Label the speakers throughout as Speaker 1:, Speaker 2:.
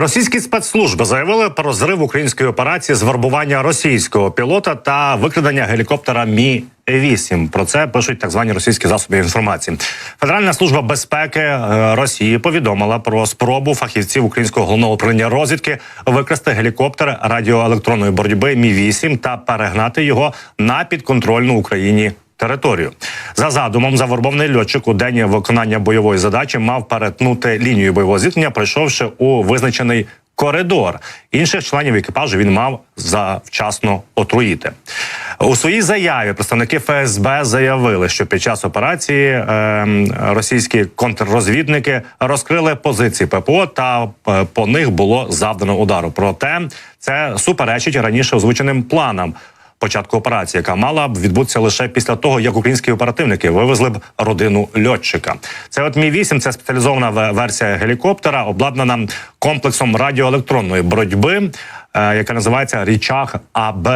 Speaker 1: Російські спецслужби заявили про зрив української операції з вербування російського пілота та викрадення гелікоптера Мі 8 Про це пишуть так звані російські засоби інформації. Федеральна служба безпеки е, Росії повідомила про спробу фахівців українського головного управління розвідки викрасти гелікоптер радіоелектронної боротьби Мі 8 та перегнати його на підконтрольну Україні територію. За задумом, завербований льотчик у день виконання бойової задачі мав перетнути лінію бойового зіткнення, пройшовши у визначений коридор. Інших членів екіпажу він мав завчасно отруїти. У своїй заяві представники ФСБ заявили, що під час операції е, російські контррозвідники розкрили позиції ППО та е, по них було завдано удару. Проте це суперечить раніше озвученим планам початку операції, яка мала б відбутися лише після того, як українські оперативники вивезли б родину льотчика. Це от мі 8 це спеціалізована ве- версія гелікоптера, обладнана комплексом радіоелектронної боротьби. е, Яка називається Річах АБ.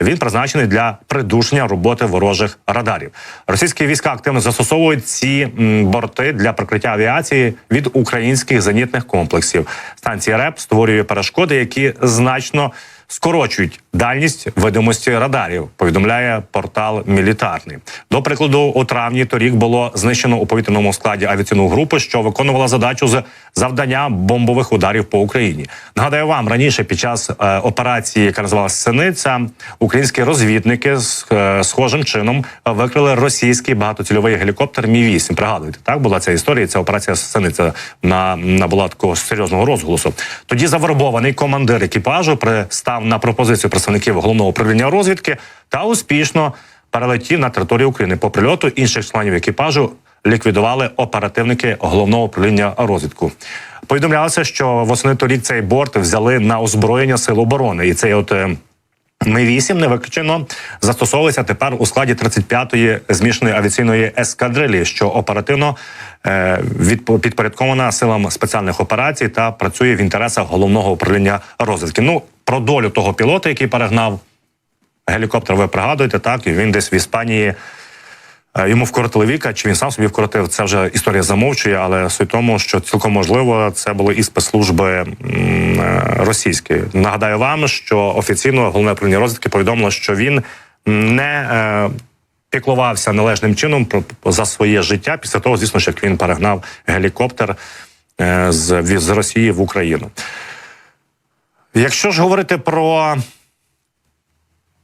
Speaker 1: Він призначений для придушення роботи ворожих радарів. Російські війська активно застосовують ці борти для прикриття авіації від українських зенітних комплексів. Станція РЕП створює перешкоди, які значно скорочують дальність видимості радарів. Повідомляє портал Мілітарний. До прикладу, у травні торік було знищено у повітряному складі авіаційну групу, що виконувала задачу з завдання бомбових ударів по Україні. Нагадаю вам раніше під час е, операції, яка називалася Синиця, українські розвідники з е, схожим чином викрили російський багатоцільовий гелікоптер Мі 8 Пригадуєте, так була ця історія. Ця операція Синиця на набула такого серйозного розголосу. Тоді завербований командир екіпажу пристав на пропозицію представників головного управління розвідки та успішно перелетів на територію України. По прильоту інших членів екіпажу ліквідували оперативники головного управління розвідку. Повідомлялося, що восени торік цей борт взяли на озброєння сил оборони, і цей от. е, ми 8 не виключено застосовується тепер у складі 35-ї змішаної авіаційної ескадрилі, що оперативно е, відпо- підпорядкована силам спеціальних операцій та працює в інтересах головного управління розвідки. Ну про долю того пілота, який перегнав гелікоптер, ви пригадуєте, так і він десь в Іспанії. Е, Йому вкоротили віка, чи він сам собі вкоротив, це вже історія замовчує, але суть тому, що цілком можливо це були і спецслужби е, російські. Нагадаю вам, що офіційно головне управління розвідки повідомило, що він не е, піклувався належним чином за своє життя після того, звісно, що він перегнав гелікоптер з, з Росії в Україну. Якщо ж говорити про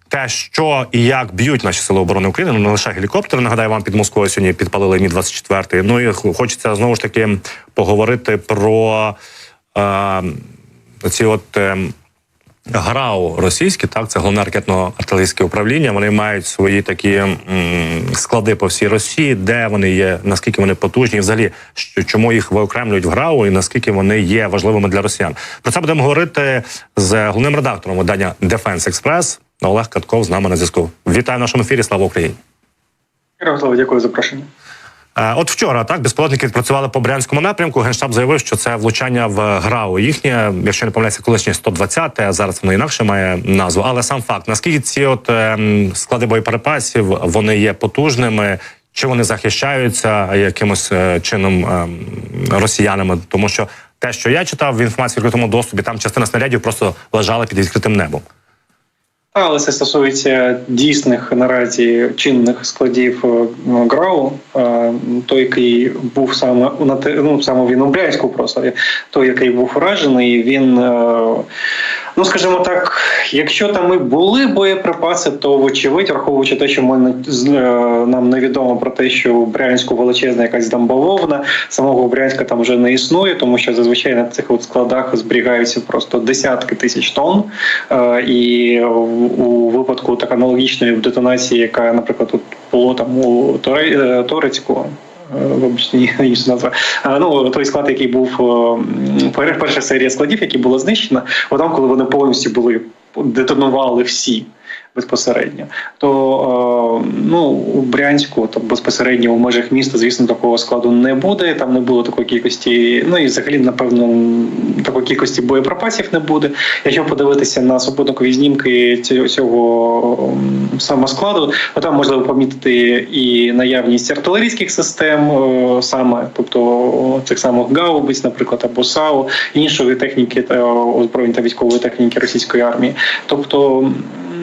Speaker 1: те, що і як б'ють наші сили оборони України, ну не лише гелікоптери. Нагадаю, вам під Москвою сьогодні підпалили мі 24 Ну і хочеться знову ж таки поговорити про е, ці от. Е, ГРАУ російські, так це головне ракетно-артилерійське управління. Вони мають свої такі м, склади по всій Росії, де вони є, наскільки вони потужні, взагалі що чому їх виокремлюють в ГРАУ, і наскільки вони є важливими для росіян. Про це будемо говорити з головним редактором видання Defense Express Олег Катков з нами на зв'язку. Вітаю в нашому ефірі. Слава Україні!
Speaker 2: Ярослав, дякую за запрошення.
Speaker 1: Е, От вчора так безпілотники працювали по брянському напрямку. Генштаб заявив, що це влучання в ГРАУ. Їхнє, якщо не помиляюся, колишнє 120, а зараз воно інакше має назву. Але сам факт, наскільки ці от ем, склади боєприпасів вони є потужними, чи вони захищаються якимось е, чином ем, росіянами? Тому що те, що я читав в інформації в відкритому доступі, там частина снарядів просто лежала під відкритим небом.
Speaker 2: Але це стосується дійсних наразі чинних складів е, ГРАУ, е, той, який був саме на ну, саме він у Брянську просто той, який був уражений, він. Ну, скажімо так, якщо там і були боєприпаси, то вочевидь, враховуючи те, що ми не- е, нам невідомо про те, що у Брянську величезна якась там бавовна, самого Брянська там вже не існує, тому що зазвичай на цих от складах зберігаються просто десятки тисяч тонн. Е, І у- випадку так аналогічної детонації, яка, наприклад, тут було там у е, Торецьку. Е, Вибачте, інша назва. Ну той склад, який був е, пер- перша серія складів, які була знищена, там, коли вони повністю були детонували всі. Безпосередньо. То е, ну у Брянську, то безпосередньо у межах міста, звісно, такого складу не буде. Там не було такої кількості. Ну і взагалі, напевно, такої кількості боєприпасів не буде. Якщо подивитися на супутникові знімки цього, самоскладу, то там можливо помітити і наявність артилерійських систем, е, саме тобто цих самих гаубиць, наприклад, або САУ, іншої техніки та озброєнь та військової техніки російської армії. Тобто.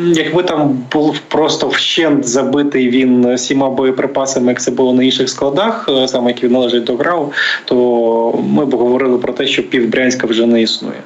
Speaker 2: Якби там був просто вщент забитий він всіма боєприпасами, як це було на інших складах, е, саме які належать до ГРАУ, то ми б говорили про те, що пів Брянська вже не існує.